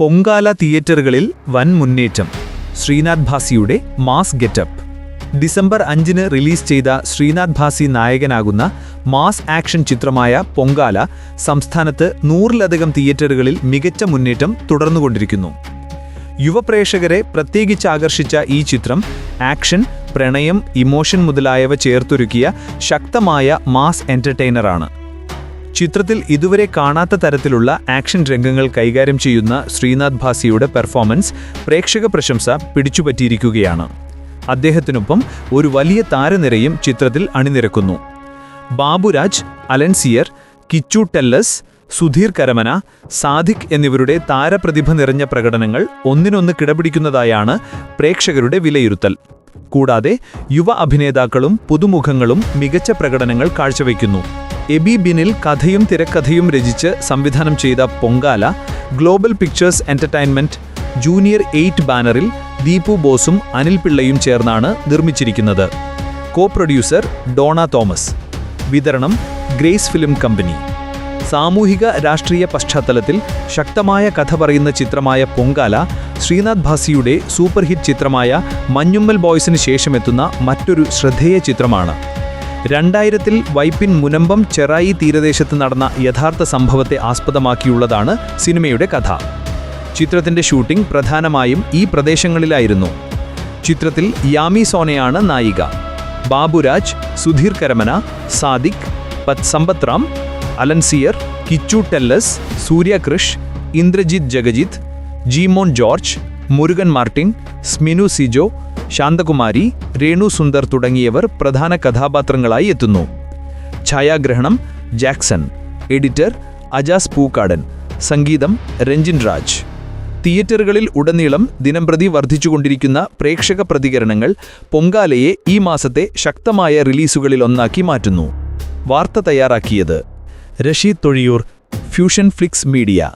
പൊങ്കാല തിയേറ്ററുകളിൽ വൻ മുന്നേറ്റം. ശ്രീനാഥ് ഭാസിയുടെ മാസ് ഗെറ്റപ്പ്. ഡിസംബർ അഞ്ചിന് റിലീസ് ചെയ്ത ശ്രീനാഥ് ഭാസി നായകനാകുന്ന മാസ് ആക്ഷൻ ചിത്രമായ പൊങ്കാല സംസ്ഥാനത്ത് നൂറിലധികം തിയേറ്ററുകളിൽ മികച്ച മുന്നേറ്റം തുടർന്നുകൊണ്ടിരിക്കുന്നു. യുവപ്രേക്ഷകരെ പ്രത്യേകിച്ച് ആകർഷിച്ച ഈ ചിത്രം ആക്ഷൻ പ്രണയം ഇമോഷൻ മുതലായവ ചേർത്തൊരുക്കിയ ശക്തമായ മാസ് എന്റർടൈനറാണ്. ചിത്രത്തിൽ ഇതുവരെ കാണാത്ത തരത്തിലുള്ള ആക്ഷൻ രംഗങ്ങൾ കൈകാര്യം ചെയ്യുന്ന ശ്രീനാഥ് ഭാസിയുടെ പെർഫോമൻസ് പ്രേക്ഷക പ്രശംസ പിടിച്ചുപറ്റിയിരിക്കുകയാണ്. അദ്ദേഹത്തിനൊപ്പം ഒരു വലിയ താരനിരയും ചിത്രത്തിൽ അണിനിരക്കുന്നു. ബാബുരാജ് അലൻസിയർ കിച്ചു ടെല്ലസ് സുധീർ കരമന സാദിഖ് എന്നിവരുടെ താരപ്രതിഭ നിറഞ്ഞ പ്രകടനങ്ങൾ ഒന്നിനൊന്ന് കിടപിടിക്കുന്നതായാണ് പ്രേക്ഷകരുടെ വിലയിരുത്തൽ. കൂടാതെ യുവ അഭിനേതാക്കളും പുതുമുഖങ്ങളും മികച്ച പ്രകടനങ്ങൾ കാഴ്ചവെക്കുന്നു എബി ബിനിൽ കഥയും തിരക്കഥയും രചിച്ച് സംവിധാനം ചെയ്ത Pongala Global Pictures Entertainment Junior eight ബാനറിൽ ദീപു ബോസും അനിൽ പിള്ളയും ചേർന്നാണ് നിർമ്മിച്ചിരിക്കുന്നത്. Co producer Dona Thomas. വിതരണം ഗ്രേസ് ഫിലിം കമ്പനി. സാമൂഹിക രാഷ്ട്രീയ പശ്ചാത്തലത്തിൽ ശക്തമായ കഥ പറയുന്ന ചിത്രമായ പൊങ്കാല ശ്രീനാഥ് ഭാസിയുടെ സൂപ്പർ ഹിറ്റ് ചിത്രമായ മഞ്ഞുമ്മൽ ബോയ്സിന് ശേഷമെത്തുന്ന മറ്റൊരു ശ്രദ്ധേയ ചിത്രമാണ്. രണ്ടായിരത്തിൽ വൈപ്പിൻ മുനമ്പം ചെറായി തീരദേശത്ത് നടന്ന യഥാർത്ഥ സംഭവത്തെ ആസ്പദമാക്കിയുള്ളതാണ് സിനിമയുടെ കഥ. ചിത്രത്തിന്റെ ഷൂട്ടിംഗ് പ്രധാനമായും ഈ പ്രദേശങ്ങളിലായിരുന്നു. ചിത്രത്തിൽ യാമി സോനയാണ് നായിക. ബാബുരാജ് സുധീർ കരമന സാദിഖ് പത് സമ്പത് റാം അലൻസിയർ കിച്ചു ടെല്ലസ് സൂര്യകൃഷ് ഇന്ദ്രജിത് ജഗജിത് ജീമോൻ ജോർജ് മുരുകൻ മാർട്ടിൻ സ്മിനു സിജോ ശാന്തകുമാരി രേണു സുന്ദർ തുടങ്ങിയവർ പ്രധാന കഥാപാത്രങ്ങളായി എത്തുന്നു. ഛായാഗ്രഹണം ജാക്സൺ. എഡിറ്റർ അജാസ് പൂക്കാടൻ. സംഗീതം രഞ്ജിൻ രാജ്. തിയേറ്ററുകളിൽ ഉടനീളം ദിനംപ്രതി വർദ്ധിച്ചുകൊണ്ടിരിക്കുന്ന പ്രേക്ഷക പ്രതികരണങ്ങൾ പൊങ്കാലയെ ഈ മാസത്തെ ശക്തമായ റിലീസുകളിലൊന്നാക്കി മാറ്റുന്നു. വാർത്ത തയ്യാറാക്കിയത് Rasheed Thozhiyoor Fusion Flix Media.